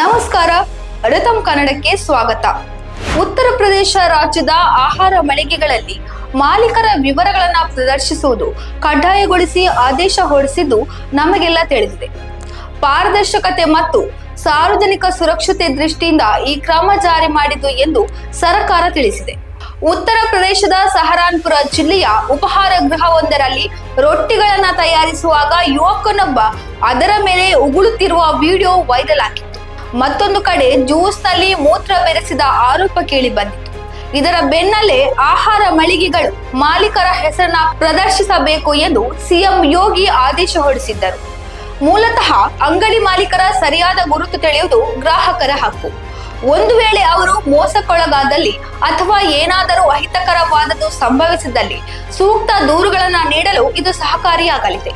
ನಮಸ್ಕಾರ. ರಥಂ ಕನ್ನಡಕ್ಕೆ ಸ್ವಾಗತ. ಉತ್ತರ ಪ್ರದೇಶ ರಾಜ್ಯದ ಆಹಾರ ಮಳಿಗೆಗಳಲ್ಲಿ ಮಾಲೀಕರ ವಿವರಗಳನ್ನು ಪ್ರದರ್ಶಿಸುವುದು ಕಡ್ಡಾಯಗೊಳಿಸಿ ಆದೇಶ ಹೊರಡಿಸಿದ್ದು ನಮಗೆಲ್ಲ ತಿಳಿದಿದೆ. ಪಾರದರ್ಶಕತೆ ಮತ್ತು ಸಾರ್ವಜನಿಕ ಸುರಕ್ಷತೆ ದೃಷ್ಟಿಯಿಂದ ಈ ಕ್ರಮ ಜಾರಿ ಮಾಡಿದ್ದು ಎಂದು ಸರ್ಕಾರ ತಿಳಿಸಿದೆ. ಉತ್ತರ ಪ್ರದೇಶದ ಸಹರಾನ್ಪುರ ಜಿಲ್ಲೆಯ ಉಪಹಾರ ಗೃಹವೊಂದರಲ್ಲಿ ರೊಟ್ಟಿಗಳನ್ನ ತಯಾರಿಸುವಾಗ ಯುವಕನೊಬ್ಬ ಅದರ ಮೇಲೆ ಉಗುಳುತ್ತಿರುವ ವಿಡಿಯೋ ವೈರಲ್ ಆಗಿತ್ತು ಮತ್ತೊಂದು ಕಡೆ ಜ್ಯೂಸ್ನಲ್ಲಿ ಮೂತ್ರ ಬೆರೆಸಿದ ಆರೋಪ ಕೇಳಿ ಬಂದಿತ್ತು. ಇದರ ಬೆನ್ನಲ್ಲೇ ಆಹಾರ ಮಳಿಗೆಗಳು ಮಾಲೀಕರ ಹೆಸರನ್ನ ಪ್ರದರ್ಶಿಸಬೇಕು ಎಂದು ಸಿಎಂ ಯೋಗಿ ಆದೇಶ ಹೊರಡಿಸಿದ್ದರು. ಮೂಲತಃ ಅಂಗಡಿ ಮಾಲೀಕರ ಸರಿಯಾದ ಗುರುತು ತಿಳಿಯುವುದು ಗ್ರಾಹಕರ ಹಕ್ಕು. ಒಂದು ವೇಳೆ ಅವರು ಮೋಸಕ್ಕೊಳಗಾದಲ್ಲಿ ಅಥವಾ ಏನಾದರೂ ಅಹಿತಕರವಾದದ್ದು ಸಂಭವಿಸಿದಲ್ಲಿ ಸೂಕ್ತ ದೂರುಗಳನ್ನು ನೀಡಲು ಇದು ಸಹಕಾರಿಯಾಗಲಿದೆ.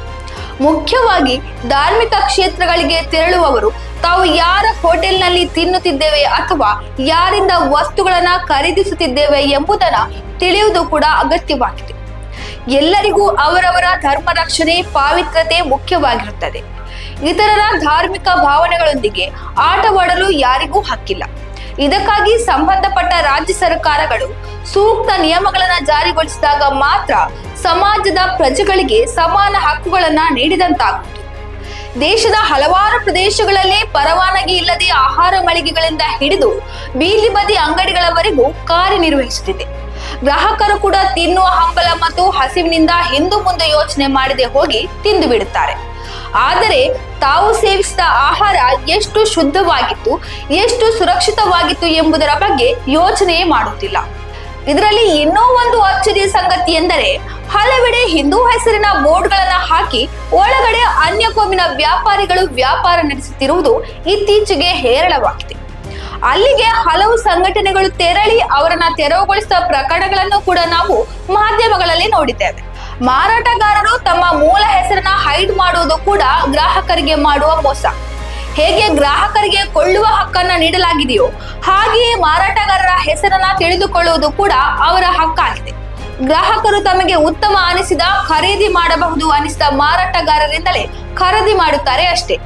ಮುಖ್ಯವಾಗಿ ಧಾರ್ಮಿಕ ಕ್ಷೇತ್ರಗಳಿಗೆ ತೆರಳುವವರು. ತಾವು ಯಾರ ಹೋಟೆಲ್ನಲ್ಲಿ ತಿನ್ನುತ್ತಿದ್ದೇವೆ ಅಥವಾ ಯಾರಿಂದ ವಸ್ತುಗಳನ್ನ ಖರೀದಿಸುತ್ತಿದ್ದೇವೆ ಎಂಬುದನ್ನ ತಿಳಿಯುವುದು ಕೂಡ ಅಗತ್ಯವಾಗಿದೆ. ಎಲ್ಲರಿಗೂ ಅವರವರ ಧರ್ಮ ರಕ್ಷಣೆ ಪಾವಿತ್ರತೆ ಮುಖ್ಯವಾಗಿರುತ್ತದೆ. ಇತರರ ಧಾರ್ಮಿಕ ಭಾವನೆಗಳೊಂದಿಗೆ ಆಟವಾಡಲು ಯಾರಿಗೂ ಹಕ್ಕಿಲ್ಲ. ಇದಕ್ಕಾಗಿ ಸಂಬಂಧಪಟ್ಟ ರಾಜ್ಯ ಸರ್ಕಾರಗಳು ಸೂಕ್ತ ನಿಯಮಗಳನ್ನು ಜಾರಿಗೊಳಿಸಿದಾಗ ಮಾತ್ರ ಸಮಾಜದ ಪ್ರಜೆಗಳಿಗೆ ಸಮಾನ ಹಕ್ಕುಗಳನ್ನ ನೀಡಿದಂತಾಗುವುದು. ದೇಶದ ಹಲವಾರು ಪ್ರದೇಶಗಳಲ್ಲಿ ಪರವಾನಗಿ ಇಲ್ಲದೆ ಆಹಾರ ಮಳಿಗೆಗಳಿಂದ ಹಿಡಿದು ಬೀದಿ ಬದಿ ಅಂಗಡಿಗಳವರೆಗೂ ಕಾರ್ಯನಿರ್ವಹಿಸುತ್ತಿದೆ. ಗ್ರಾಹಕರು ಕೂಡ ತಿನ್ನುವ ಹಂಬಲ ಮತ್ತು ಹಸಿವಿನಿಂದ ಹಿಂದು ಮುಂದೆ ಯೋಚನೆ ಮಾಡದೆ ಹೋಗಿ ತಿಂದು ಬಿಡುತ್ತಾರೆ. ಆದರೆ ತಾವು ಸೇವಿಸಿದ ಆಹಾರ ಎಷ್ಟು ಶುದ್ಧವಾಗಿತ್ತು, ಎಷ್ಟು ಸುರಕ್ಷಿತವಾಗಿತ್ತು ಎಂಬುದರ ಬಗ್ಗೆ ಯೋಚನೆಯೇ ಮಾಡುತ್ತಿಲ್ಲ. ಇದರಲ್ಲಿ ಇನ್ನೂ ಒಂದು ಅಚ್ಚರಿಯ ಸಂಗತಿ ಎಂದರೆ ಹಲವೆಡೆ ಹಿಂದೂ ಹೆಸರಿನ ಬೋರ್ಡ್ಗಳನ್ನ ಹಾಕಿ ಒಳಗಡೆ ಅನ್ಯ ಕೋಮಿನ ವ್ಯಾಪಾರಿಗಳು ವ್ಯಾಪಾರ ನಡೆಸುತ್ತಿರುವುದು ಇತ್ತೀಚೆಗೆ ಹೇರಳವಾಗಿದೆ. ಅಲ್ಲಿಗೆ ಹಲವು ಸಂಘಟನೆಗಳು ತೆರಳಿ ಅವರನ್ನ ತೆರವುಗೊಳಿಸಿದ ಪ್ರಕರಣಗಳನ್ನು ಕೂಡ ನಾವು ಮಾಧ್ಯಮಗಳಲ್ಲಿ ನೋಡಿದ್ದೇವೆ. ಮಾರಾಟಗಾರರು ತಮ್ಮ ಮೂಲ ಹೆಸರನ್ನ ಹೈಡ್ ಮಾಡುವುದು ಕೂಡ ಗ್ರಾಹಕರಿಗೆ ಮಾಡುವ ಮೋಸ. ಹೇಗೆ ಗ್ರಾಹಕರಿಗೆ ಕೊಳ್ಳುವ ಹಕ್ಕನ್ನ ನೀಡಲಾಗಿದೆಯೋ ಹಾಗೆಯೇ ಮಾರಾಟಗಾರರ ಹೆಸರನ್ನ ತಿಳಿದುಕೊಳ್ಳುವುದು ಕೂಡ ಅವರ ಹಕ್ಕಾಗಿದೆ. ಗ್ರಾಹಕರು ತಮಗೆ ಉತ್ತಮ ಅನಿಸಿದ ಖರೀದಿ ಮಾಡಬಹುದು ಅನಿಸಿದ ಮಾರಾಟಗಾರರಿಂದಲೇ ಖರೀದಿ ಮಾಡುತ್ತಾರೆ ಅಷ್ಟೇ.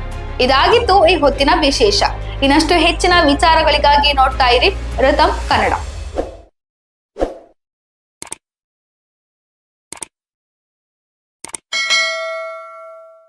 ಇದಾಗಿತ್ತು ಈ ಹೊತ್ತಿನ ವಿಶೇಷ. ಇನ್ನಷ್ಟು ಹೆಚ್ಚಿನ ವಿಚಾರಗಳಿಗಾಗಿ ನೋಡ್ತಾ ಇರಿ ರಥಂ ಕನ್ನಡ.